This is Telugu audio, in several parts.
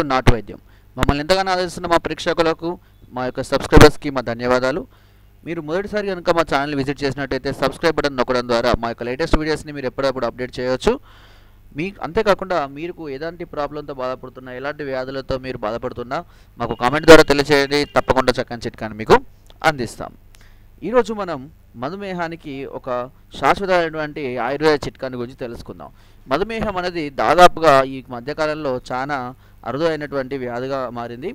టు నాటు వైద్యం. మమ్మల్ని ఎంతగానో ఆదరిస్తున్న మా ప్రేక్షకులకు మా యొక్క సబ్స్క్రైబర్స్కి మా ధన్యవాదాలు. మీరు మొదటిసారి కనుక మా ఛానల్ విజిట్ చేసినట్టయితే సబ్స్క్రైబ్ బటన్ నొక్కడం ద్వారా మా యొక్క లేటెస్ట్ వీడియోస్ని మీరు ఎప్పుడప్పుడు అప్డేట్ చేయవచ్చు మీ అంతేకాకుండా మీకు ఎలాంటి ప్రాబ్లంతో బాధపడుతున్నా ఎలాంటి వ్యాధులతో మీరు బాధపడుతున్నా మాకు కామెంట్ ద్వారా తెలియచేయండి. తప్పకుండా చక్కని చిట్కాని మీకు అందిస్తాం. ఈరోజు మనం మధుమేహానికి ఒక శాశ్వతమైనటువంటి ఆయుర్వేద చిట్కాని గురించి తెలుసుకుందాం. మధుమేహం అనేది దాదాపుగా ఈ మధ్యకాలంలో చాలా అరుదైనటువంటి వ్యాధిగా మారింది.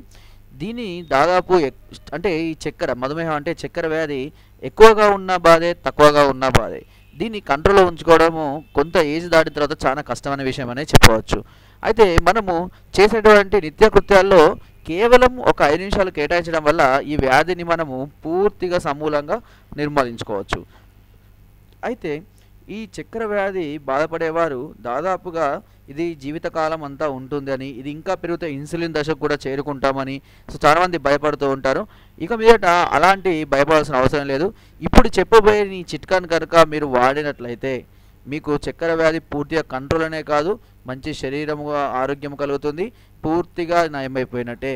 దీని దాదాపు ఎక్- అంటే ఈ చక్కెర మధుమేహం అంటే చక్కెర వ్యాధి ఎక్కువగా ఉన్న బాధే తక్కువగా ఉన్న బాధే. దీన్ని కంట్రోల్లో ఉంచుకోవడము కొంత ఏజ్ దాటిన తర్వాత చాలా కష్టమైన విషయం అనే చెప్పవచ్చు. అయితే మనము చేసేటువంటి నిత్యకృత్యాల్లో కేవలం ఒక ఐదు నిమిషాలు కేటాయించడం వల్ల ఈ వ్యాధిని మనము పూర్తిగా సమూలంగా నిర్మూలించుకోవచ్చు. అయితే ఈ చక్కెర వ్యాధి బాధపడేవారు దాదాపుగా ఇది జీవితకాలం అంతా ఉంటుందని ఇది ఇంకా పెరిగితే ఇన్సులిన్ దశకు కూడా చేరుకుంటామని సో చాలామంది భయపడుతూ ఉంటారు. ఇక మీదట అలాంటి భయపడాల్సిన అవసరం లేదు. ఇప్పుడు చెప్పబోయే ఈ చిట్కాను కనుక మీరు వాడినట్లయితే మీకు చక్కెర వ్యాధి పూర్తిగా కంట్రోల్ అనే కాదు మంచి శరీరము ఆరోగ్యం కలుగుతుంది పూర్తిగా నయమైపోయినట్టే.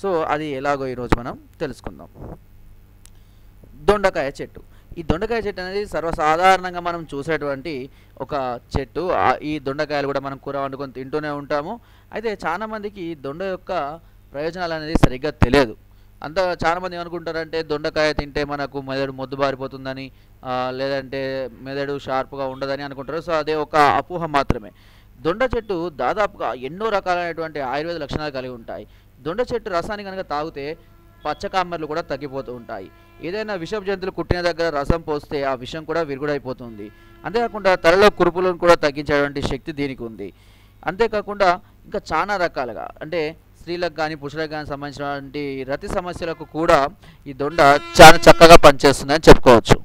సో అది ఎలాగో ఈరోజు మనం తెలుసుకుందాం. దొండకాయ చెట్టు. ఈ దొండకాయ చెట్టు అనేది సర్వసాధారణంగా మనం చూసేటువంటి ఒక చెట్టు. ఈ దొండకాయలు కూడా మనం కూర వండుకొని తింటూనే ఉంటాము. అయితే చాలామందికి ఈ దొండ యొక్క ప్రయోజనాలు అనేది సరిగ్గా తెలియదు. అంత చాలామంది ఏమనుకుంటారంటే దొండకాయ తింటే మనకు మెదడు మొద్దు బారిపోతుందని లేదంటే మెదడు షార్ప్గా ఉండదని అనుకుంటారు. సో అదే ఒక అపోహ మాత్రమే. దొండ చెట్టు దాదాపుగా ఎన్నో రకాలైనటువంటి ఆయుర్వేద లక్షణాలు కలిగి ఉంటాయి. దొండ చెట్టు రసాన్ని కనుక తాగితే పచ్చకామెర్లు కూడా తగ్గిపోతూ ఉంటాయి. ఏదైనా విషపు జంతువులు కుట్టిన దగ్గర రసం పోస్తే ఆ విషం కూడా విరుగుడైపోతుంది. అంతేకాకుండా తలలో కురుపులను కూడా తగ్గించేటువంటి శక్తి దీనికి ఉంది. అంతేకాకుండా ఇంకా చాలా రకాలుగా అంటే స్త్రీలకు కానీ పురుషులకు కానీ సంబంధించినటువంటి రతి సమస్యలకు కూడా ఈ దొండ చాలా చక్కగా పనిచేస్తుందని చెప్పుకోవచ్చు.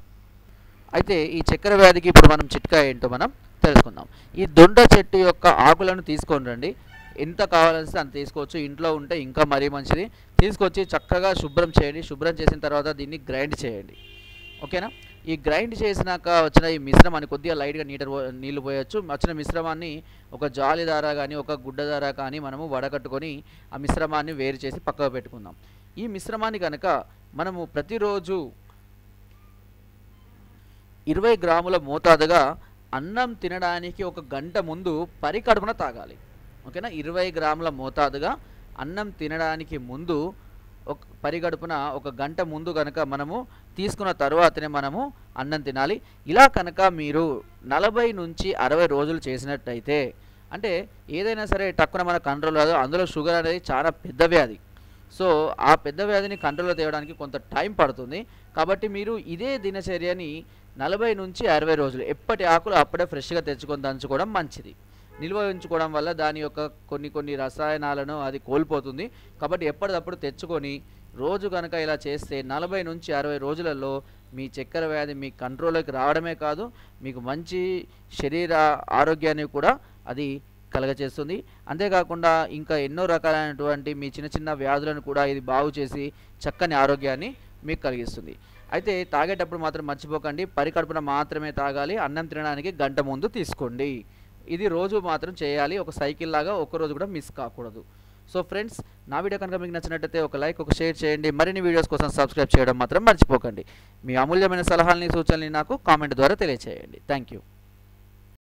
అయితే ఈ చక్కెర వ్యాధికి ఇప్పుడు మనం చిట్కా ఏంటో మనం తెలుసుకుందాం. ఈ దొండ చెట్టు యొక్క ఆకులను తీసుకొని రండి. ఎంత కావాల్సి అంత తీసుకోవచ్చు. ఇంట్లో ఉంటే ఇంకా మరీ మంచిది. తీసుకొచ్చి చక్కగా శుభ్రం చేయండి. శుభ్రం చేసిన తర్వాత దీన్ని గ్రైండ్ చేయండి. ఓకేనా? ఈ గ్రైండ్ చేసినాక వచ్చిన ఈ మిశ్రమాన్ని కొద్దిగా లైట్గా నీటర్ నీళ్ళు నీళ్ళు పోయొచ్చు. వచ్చిన మిశ్రమాన్ని ఒక జాలి దార కానీ ఒక గుడ్డ దార కానీ మనము వడగట్టుకొని ఆ మిశ్రమాన్ని వేరు చేసి పక్కకు పెట్టుకుందాం. ఈ మిశ్రమాన్ని కనుక మనము ప్రతిరోజు ఇరవై గ్రాముల మోతాదుగా అన్నం తినడానికి ఒక గంట ముందు పరికడుపున తాగాలి. ఓకేనా? ఇరవై గ్రాముల మోతాదుగా అన్నం తినడానికి ముందు ఒక పరిగడుపున ఒక గంట ముందు కనుక మనము తీసుకున్న తర్వాతనే మనము అన్నం తినాలి. ఇలా కనుక మీరు నలభై నుంచి అరవై రోజులు చేసినట్టయితే అంటే ఏదైనా సరే టక్కున మన కంట్రోల్ కాదు అందులో షుగర్ అనేది చాలా పెద్ద వ్యాధి. సో ఆ పెద్ద వ్యాధిని కంట్రోల్లో తేవడానికి కొంత టైం పడుతుంది. కాబట్టి మీరు ఇదే దినచర్యని నలభై నుంచి అరవై రోజులు ఎప్పటి ఆకులు అప్పుడే ఫ్రెష్గా తెచ్చుకొని దంచుకోవడం మంచిది. నిల్వ ఉంచుకోవడం వల్ల దాని యొక్క కొన్ని కొన్ని రసాయనాలను అది కోల్పోతుంది. కాబట్టి ఎప్పటికప్పుడు తెచ్చుకొని రోజు కనుక ఇలా చేస్తే నలభై నుంచి అరవై రోజులలో మీ చక్కెర వ్యాధి మీ కంట్రోల్లోకి రావడమే కాదు మీకు మంచి శరీర ఆరోగ్యాన్ని కూడా అది కలగచేస్తుంది. అంతేకాకుండా ఇంకా ఎన్నో రకాలైనటువంటి మీ చిన్న చిన్న వ్యాధులను కూడా ఇది బాగు చేసి చక్కని ఆరోగ్యాన్ని మీకు కలిగిస్తుంది. అయితే తాగేటప్పుడు మాత్రం మర్చిపోకండి. పరికడుపున మాత్రమే తాగాలి. అన్నం తినడానికి గంట ముందు తీసుకోండి. ఇది రోజు మాత్రం చేయాలి. ఒక సైకిల్ లాగా రోజు కూడా మిస్ కాకూడదు. సో ఫ్రెండ్స్ నా వీడియో కనుక మీకు నచ్చినట్టయితే ఒక లైక్ ఒక షేర్ చేయండి. మరిన్ని వీడియోస్ కోసం సబ్స్క్రైబ్ చేయడం మాత్రం మర్చిపోకండి. మీ అమూల్యమైన సలహాలని సూచనలు నాకు కామెంట్ ద్వారా తెలియచేయండి. Thank you.